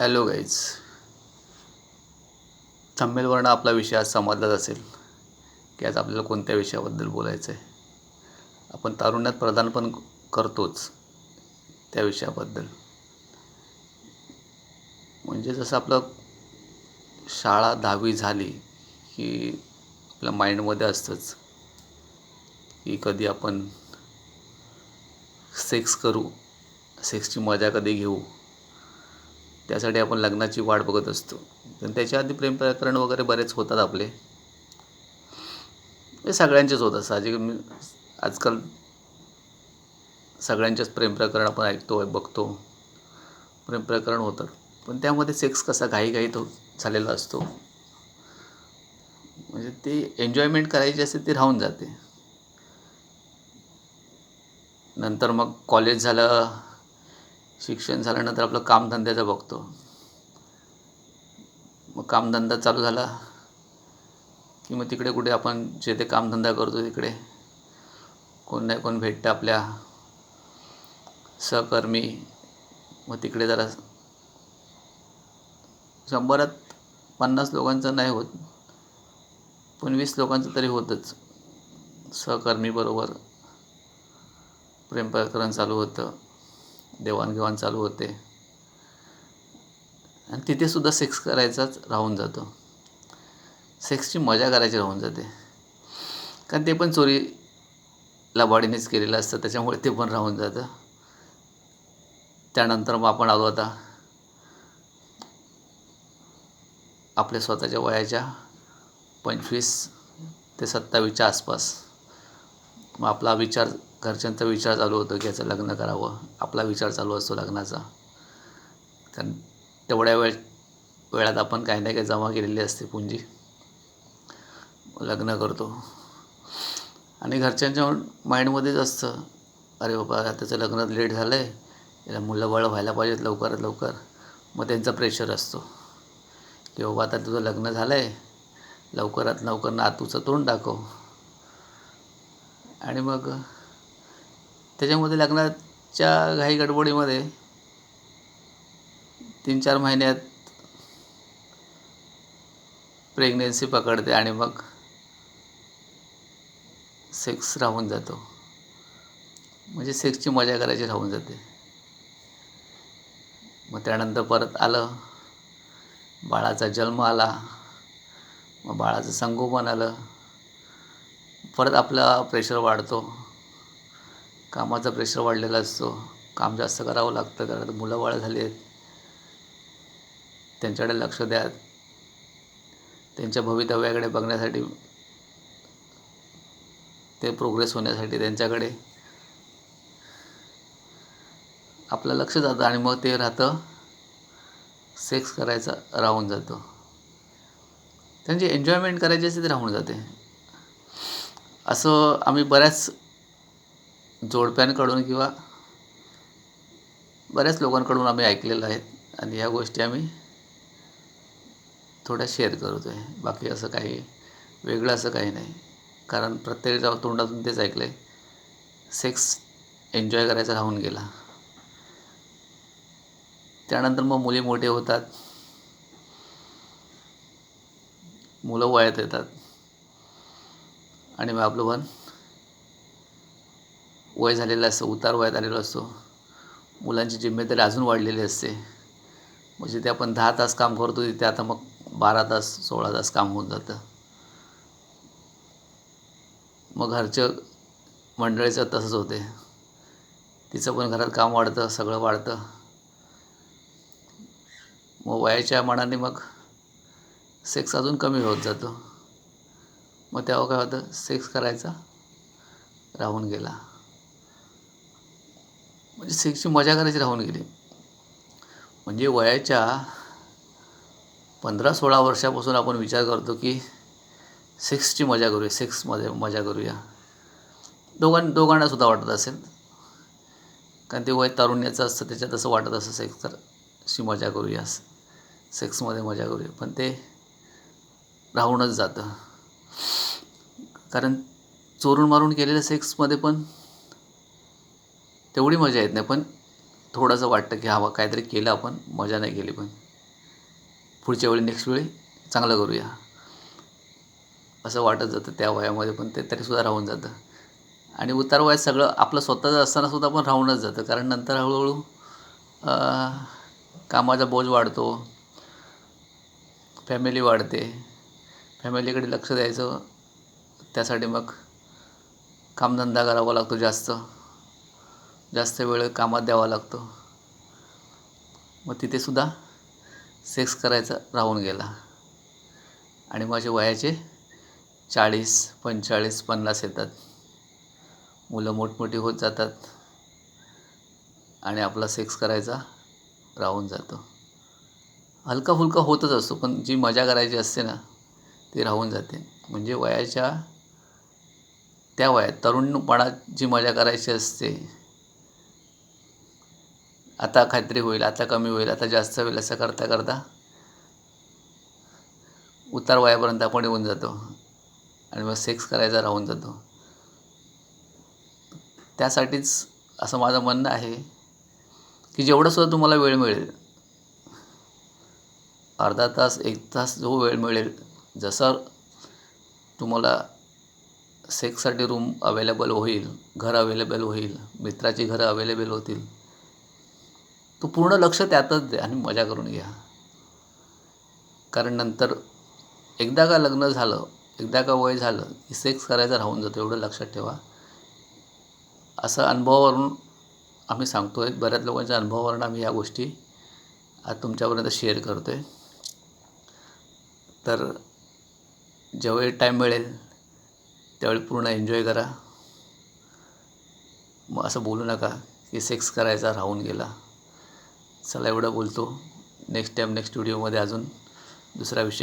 Hello guys थंबेलवरनं आपला विषय आज समजलाच असेल की आज आपल्याला कोणत्या विषयाबद्दल बोलायचं आहे आपण तारुण्यात प्रदान पण करतोच त्या विषयाबद्दल. म्हणजे जसं आपलं शाळा दहावी झाली की आपल्या माइंडमध्ये असतंच की कधी आपण सेक्स करू सेक्सची मजा कधी घेऊ? त्यासाठी आपण लग्नाची वाट बघत असतो. पण त्याच्या आधी प्रेम प्रकरण वगैरे बरेच होतात आपले. हे सगळ्यांचेच होतात साहजिक मी आजकाल सगळ्यांचेच प्रेम प्रकरण आपण ऐकतो बघतो. प्रेम प्रकरण होतं पण त्यामध्ये सेक्स कसा घाईघाईत हो झालेला असतो. म्हणजे ते एन्जॉयमेंट करायची असते ती राहून जाते. नंतर मग कॉलेज झालं शिक्षण झाल्यानंतर आपलं कामधंद्याचं बघतो. मग कामधंदा चालू झाला की मग तिकडे कुठे आपण जे ते कामधंदा करतो तिकडे. कोण नाही कोण भेटतं आपल्या. सहकर्मी. मग तिकडे जरा शंभरात पन्नास लोकांचं नाही होत. पण वीस लोकांचं तरी होतंच. सहकर्मीबरोबर प्रेमप्रकरण चालू होतं. देवाणघेवाण चालू होते. आणि तिथेसुद्धा सेक्स करायचाच राहून जातो. सेक्सची मजा करायची राहून जाते. कारण ते पण चोरी लबाडीनेच केलेलं असतं त्याच्यामुळे ते पण राहून जातं. त्यानंतर मग आपण आलो आता आपल्या स्वतःच्या वयाच्या पंचवीस ते सत्तावीसच्या आसपास. मग आपला विचार घरच्यांचा विचार चालू होतो की याचं लग्न करावं. आपला विचार चालू असतो लग्नाचा. कारण तेवढ्या वेळ वेळात आपण काही ना काही जमा केलेली असते पुंजी. लग्न करतो. आणि घरच्यांच्या माइंडमध्येच असतं अरे बाबा त्याचं लग्न लेट झालं आहे याला मुलं बळ व्हायला पाहिजेत लवकरात लवकर. मग त्यांचा प्रेशर असतो. की बाबा आता तुझं लग्न झालं आहे लवकरात लवकर नातूचं तोंड दाखव. आणि मग त्याच्यामध्ये लग्नाच्या घाई गडबडीमध्ये तीन चार महिन्यात प्रेग्नेन्सी पकडते आणि मग सेक्स राहून जातो. म्हणजे सेक्सची मजा करायची राहून जाते. मग त्यानंतर परत आलं बाळाचा जन्म आला मग बाळाचं संगोपन आलं परत आपला प्रेशर वाढतो. कामाचा प्रेशर वाढलेला असतो. काम जास्त करावं लागतं कारण मुलं बाळ झाली आहेत त्यांच्याकडे लक्ष द्या. त्यांच्या भवितव्याकडे बघण्यासाठी ते प्रोग्रेस होण्यासाठी त्यांच्याकडे. आपलं लक्ष जातं आणि मग ते राहतं. सेक्स करायचं राहून जातो. त्यांची एन्जॉयमेंट करायची असते ते राहून जाते. असं आम्ही बऱ्याच जोडप्यांकडून किंवा बऱ्याच लोकांकडून आम्ही ऐकलेलं आहे आणि ह्या गोष्टी आम्ही थोड्या शेअर करतो आहे बाकी असं काही वेगळं असं काही नाही. कारण प्रत्येकाच्या तोंडातून तेच ऐकलं आहे सेक्स एन्जॉय करायचा राहून गेला. त्यानंतर मग मुली मोठे होतात. मुलं वयात येतात. आणि मग आपलं पण वय झालेलं असतं उतार वयात आलेलो असतो. मुलांची जिम्मेदारी अजून वाढलेली असते. म्हणजे ते आपण दहा तास काम करतो तिथे आता मग बारा तास सोळा तास काम होऊन जातं. मग घरचं मंडळीचं तसंच होते. तिचं पण घरात काम वाढतं सगळं वाढतं. मग वयाच्या मानाने मग सेक्स अजून कमी होत जातो. मग तेव्हा काय होतं सेक्स करायचा राहून गेला. म्हणजे सेक्सची मजा करायची राहून गेली. म्हणजे वयाच्या पंधरा सोळा वर्षापासून आपण विचार करतो की सेक्सची मजा करूया सेक्समध्ये मजा करूया. दोघां दोघांनासुद्धा वाटत असेल. कारण ते वय तारुण्याचं असतं त्याच्यात असं वाटत असं सेक्स तर शी मजा करूया सेक्समध्ये मजा करूया. पण ते राहूनच जातं. कारण चोरून मारून केलेल्या सेक्समध्ये पण तेवढी मजा येत नाही पण थोडंसं वाटतं की हा बा काहीतरी केलं आपण मजा नाही केली पण. पुढच्या वेळी नेक्स्ट वेळी चांगलं करूया. असं वाटत जातं त्या वयामध्ये पण ते तरीसुद्धा राहून जातं. आणि उतार वयात सगळं आपलं स्वतःचं असताना सुद्धा पण राहूनच जातं कारण नंतर हळूहळू कामाचा बोज वाढतो. फॅमिली वाढते. फॅमिलीकडे लक्ष द्यायचं त्यासाठी मग कामधंदा करावा लागतो जास्त. जास्त वेळ कामात द्यावा लागतो. मग तिथेसुद्धा सेक्स करायचा राहून गेला. आणि माझे वयाचे चाळीस पंचेचाळीस पन्नास येतात. मुलं मोठमोठी होत जातात. आणि आपला सेक्स करायचा राहून जातो. हलका फुलका होतच असतो पण जी मजा करायची असते ना ती राहून जाते. म्हणजे वयाच्या त्या वयात तरुणपणात जी मजा करायची असते आता खात्री होईल आता कमी होईल आता जास्त होईल असं करता करता उतार वयापर्यंत आपण येऊन जातो आणि मग सेक्स करायचा राहून जातो. त्यासाठीच असं माझं म्हणणं आहे की जेवढंसुद्धा तुम्हाला वेळ मिळेल अर्धा तास एक तास जो वेळ मिळेल जसं तुम्हाला सेक्ससाठी रूम अवेलेबल होईल घर अवेलेबल होईल मित्राची घरं अवेलेबल होतील तो पूर्ण लक्ष त्यातच द्या आणि मजा करून घ्या. कारण नंतर एकदा का लग्न झालं एकदा का वय झालं की सेक्स करायचं राहून जातं एवढं लक्षात ठेवा. असं अनुभवावरून आम्ही सांगतो आहे बऱ्याच लोकांच्या अनुभवावरून आम्ही या गोष्टी आज तुमच्यापर्यंत शेअर करतो आहे तर ज्यावेळी टाईम मिळेल त्यावेळी पूर्ण एन्जॉय करा. मग असं बोलू नका की सेक्स करायचा राहून गेला. चला एवढं बोलतो. नेक्स्ट टाईम नेक्स्ट व्हिडिओमध्ये अजून दुसरा विषय घेऊन